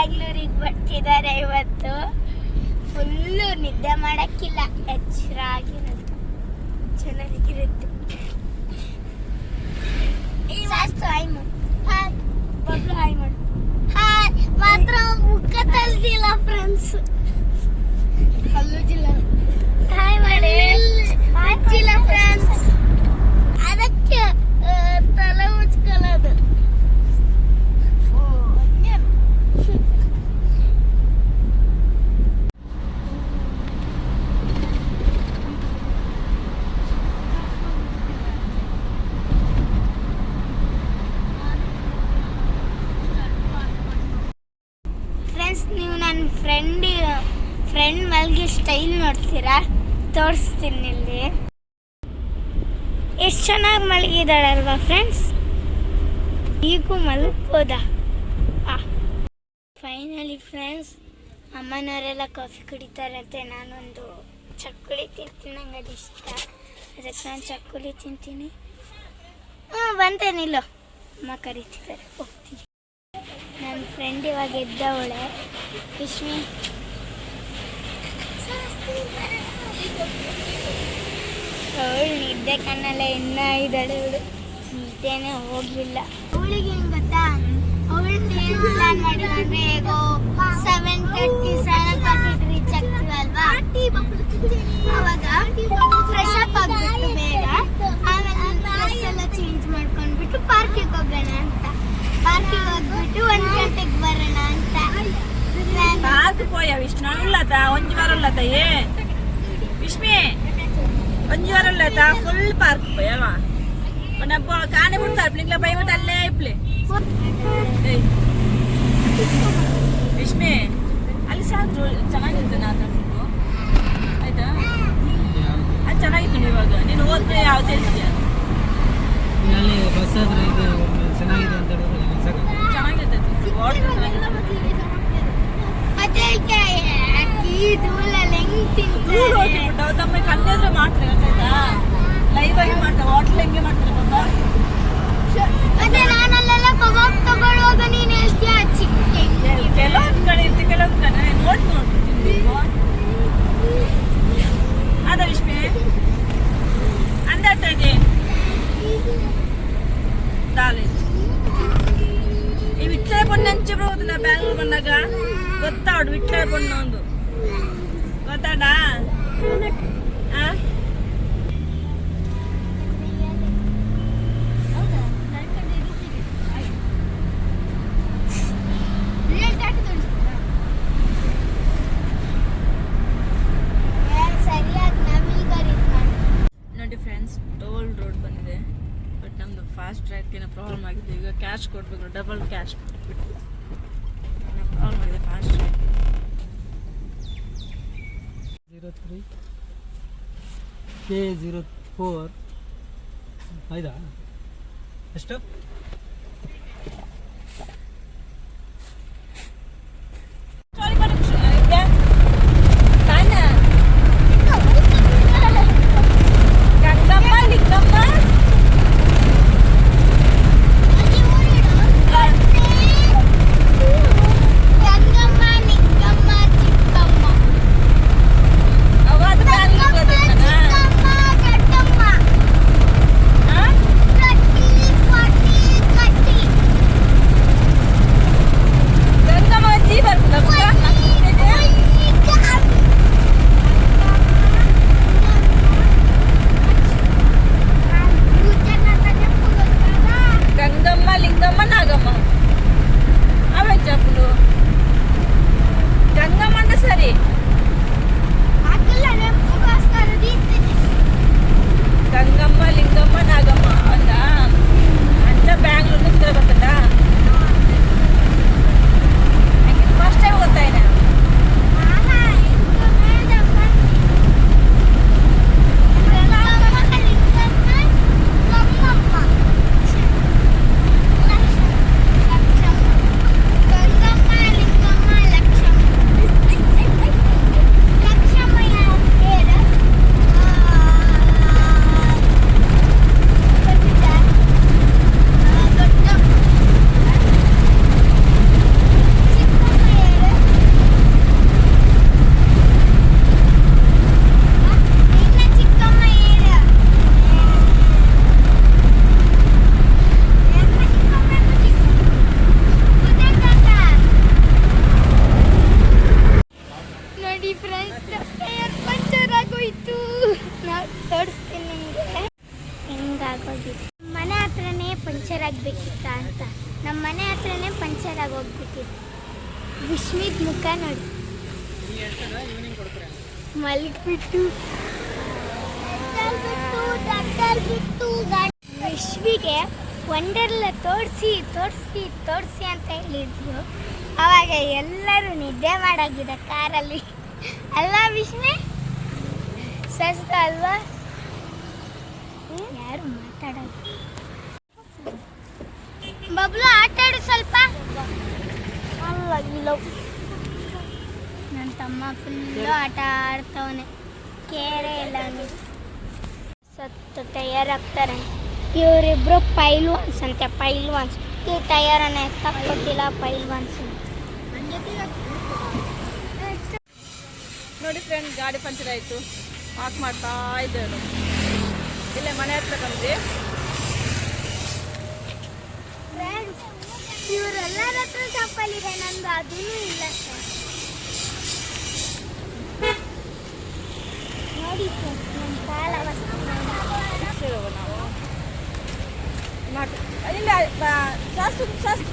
ಬ್ಯಾಂಗ್ಳೂರಿಗೆ ಬರ್ತಿದ್ದಾರೆ ಇವತ್ತು. ಫುಲ್ಲು ನಿದ್ದೆ ಮಾಡಕ್ಕಿಲ್ಲ. ಎಚ್ಚರ. ಫ್ರೆಂಡ್ ಫ್ರೆಂಡ್ ಮಲ್ಗಿ ಸ್ಟೈಲ್ ನೋಡ್ತೀರಾ? ತೋರಿಸ್ತೀನಿ ಇಲ್ಲಿ. ಎಷ್ಟು ಚೆನ್ನಾಗಿ ಮಲಗಿದಾಳಲ್ವಾ ಫ್ರೆಂಡ್ಸ್ ಈಗೂ ಮಲಗ್ಬೋದಾ? ಫೈನಲಿ ಫ್ರೆಂಡ್ಸ್ ಅಮ್ಮನವರೆಲ್ಲ ಕಾಫಿ ಕುಡಿತಾರಂತೆ, ನಾನೊಂದು ಚಕ್ಕುಳಿ ತಿಂತೀನಿ, ನಂಗೆ ಅದು ಇಷ್ಟ. ಅದಕ್ಕೆ ನಾನು ಚಕ್ಕುಳಿ ತಿಂತೀನಿ. ಹ್ಞೂ ಬಂತೇನಿಲ್ಲೋ ಅಮ್ಮ ಕರಿತಿದ್ದಾರೆ, ಹೋಗ್ತೀನಿ. ನನ್ನ ಫ್ರೆಂಡ್ ಇವಾಗ ಎದ್ದವಳೆ. ವಿಶ್ಮಿ ಅವಳು ನಿದ್ದೆ ಕಣ್ಣಲ್ಲ ಇನ್ನ ಇದ್ದಾಳೆ ಅವಳು ನಿದ್ದೆನೇ ಹೋಗ್ಲಿಲ್ಲ. ಅವಳಿಗೆ ಗೊತ್ತಾ? ಅವಳು ಏನ್ ಪ್ಲಾನ್ ಮಾಡಿದ್ರೆ ಹೇಗೋ seven thirty seven thirty reach ಆಗ್ತೀವಲ್ವಾ ಅವಾಗ ലക്ഷ്മി അഞ്ചുവരല്ലേട്ടാ ഫുൾ പാർക്ക് പോയാവാ അപ്പൊ കാണി കൊടുത്താ പിള്ളേ ഭയങ്കര അല്ലേ ഇപ്പിളേ ലക്ഷ്മി ಅಲ್ಲಿ ಸಾಕು ಚೆನ್ನಾಗಿರುತ್ತೆ ನಾ ಹತ್ರ ಫುಡ್ಡು ಆಯ್ತಾ? ಅದು ಚೆನ್ನಾಗಿತ್ತು ಇವಾಗ. ನೀನು ಹೋದ್ರೆ ಯಾವ್ದು ಹೇಳ್ತೀಯ? ಇದು ಅಂತ ವಾಟರ್ ಚೆನ್ನಾಗಿರ್ತೈತಿ. ತಮ್ಮ ಕಣ್ಣೆದ್ರೆ ಮಾಡ್ತಾರೆ ಗೊತ್ತಾಯ್ತಾ? ಲೈವ್ ಆಗಿ ಮಾಡ್ತಾರೆ ಹೋಟ್ಲ್ ಹೆಂಗೆ ಮಾಡ್ತಾರೆ ಗೊತ್ತಾ? ಮತ್ತೆ ನಾನಲ್ಲೆಲ್ಲ ಕಬಾಬ್ ತಗೊಳ್ಳುವಾಗ ನೀನ್ ಹೇಳ್ತೀಯ ಚಿಕ್ಕ. ಕೆಲವೊಂದು ಕಡೆ ಇರ್ತಿ ಕೆಲವೊಂದು ಕಡೆ. ನೋಡಿ ಅದ ಇದೆ ದಾಲಿ. ಈ ವಿಟ್ಲೆ ಪೊಣ್ಣೆ ಹಂಚಿ ಬರುವುದಿಲ್ಲ ಬ್ಯಾಂಗ್ಳೂರ್ ಬಂದಾಗ? ಗೊತ್ತಾ ಅವ್ಡು ವಿಟ್ಲೆ ಬಣ್ಣ ಒಂದು. ನಮೀಗ ನೋಡಿ ಫ್ರೆಂಡ್ಸ್ ಟೋಲ್ ರೋಡ್ ಬಂದಿದೆ. ಬಟ್ ನಮ್ದು ಫಾಸ್ಟ್ ಟ್ರ್ಯಾಕ್ ಏನೋ ಪ್ರಾಬ್ಲಮ್ ಆಗಿದೆ ಈಗ ಕ್ಯಾಶ್ ಕೊಡಬೇಕು ಡಬಲ್ ಕ್ಯಾಶ್ ಪ್ರಾಬ್ಲಮ್ ಆಗಿದೆ fast track zero three K zero four ಆಯ್ತಾ ಎಷ್ಟು? ವಿಶ್ಮಿತ್ ಮುಖ ನೋಡಿ. ಮಲಗಿಬಿಟ್ಟು. ವಿಶ್ವಿಗೆ ವಂಡರ್ಲ ತೋರಿಸಿ ತೋರಿಸಿ ತೋರಿಸಿ ಅಂತ ಹೇಳಿದ್ರು. ಅವಾಗ ಎಲ್ಲರೂ ನಿದ್ದೆ ಮಾಡಾಗಿದೆ ಕಾರಲ್ಲಿ. ಅಲ್ವಾ ವಿಷ್ಣು? ಸಸ್ತ ಅಲ್ವಾ? ಯಾರು ಮಾತಾಡೋದು? ಬಬ್ಲು, ಆಟಾಡು ಸ್ವಲ್ಪ. ಇಲ್ಲ ನನ್ನ ತಮ್ಮ ಫುಲ್ಲು ಆಟ ಆಡ್ತವನೆ. ಕೇರೆ ಇಲ್ಲ. ಸತ್ತು ತಯಾರಾಗ್ತಾರೆ ಇವರಿಬ್ರು ಪೈಲ್ವಾನ್ಸ್ ಅಂತೆ ಪೈಲ್ವಾನ್ಸ್. ಈ ಟಯರನ್ನ ಎತ್ತಕ್ಕೆ ಕೊಟ್ಟಿಲ್ಲ ಪೈಲ್ವಾನ್ಸ್. ನೋಡಿ ಫ್ರೆಂಡ್ ಗಾಡಿ ಪಂಚರ್ ಆಯಿತು. ವಾಕ್ ಮಾಡ್ತಾ ಇದ್ದೇವೆ ಇಲ್ಲೇ ಮನೆ ಹತ್ರ ಬಂದ್ವಿ ಫ್ರೆಂಡ್ಸ್ ಇವರೆಲ್ಲರ ಹತ್ರ ಚಪ್ಪಲ್ ಇದೆ ನಂದು ಅದೂ ಇಲ್ಲ ಸರ್ ನೋಡಿ ಫ್ರೆಂಡ್ಸ್ ನನ್ನ ಕಾಲ ಅವಸ್ಥೆ ನೋಡಿ. ನಾವು ನಾಲ್ಕು ಅಲ್ಲಿಂದ ಬಾ- ಶಾಸ್ತ್ರ ಶಾಸ್ತ್ರ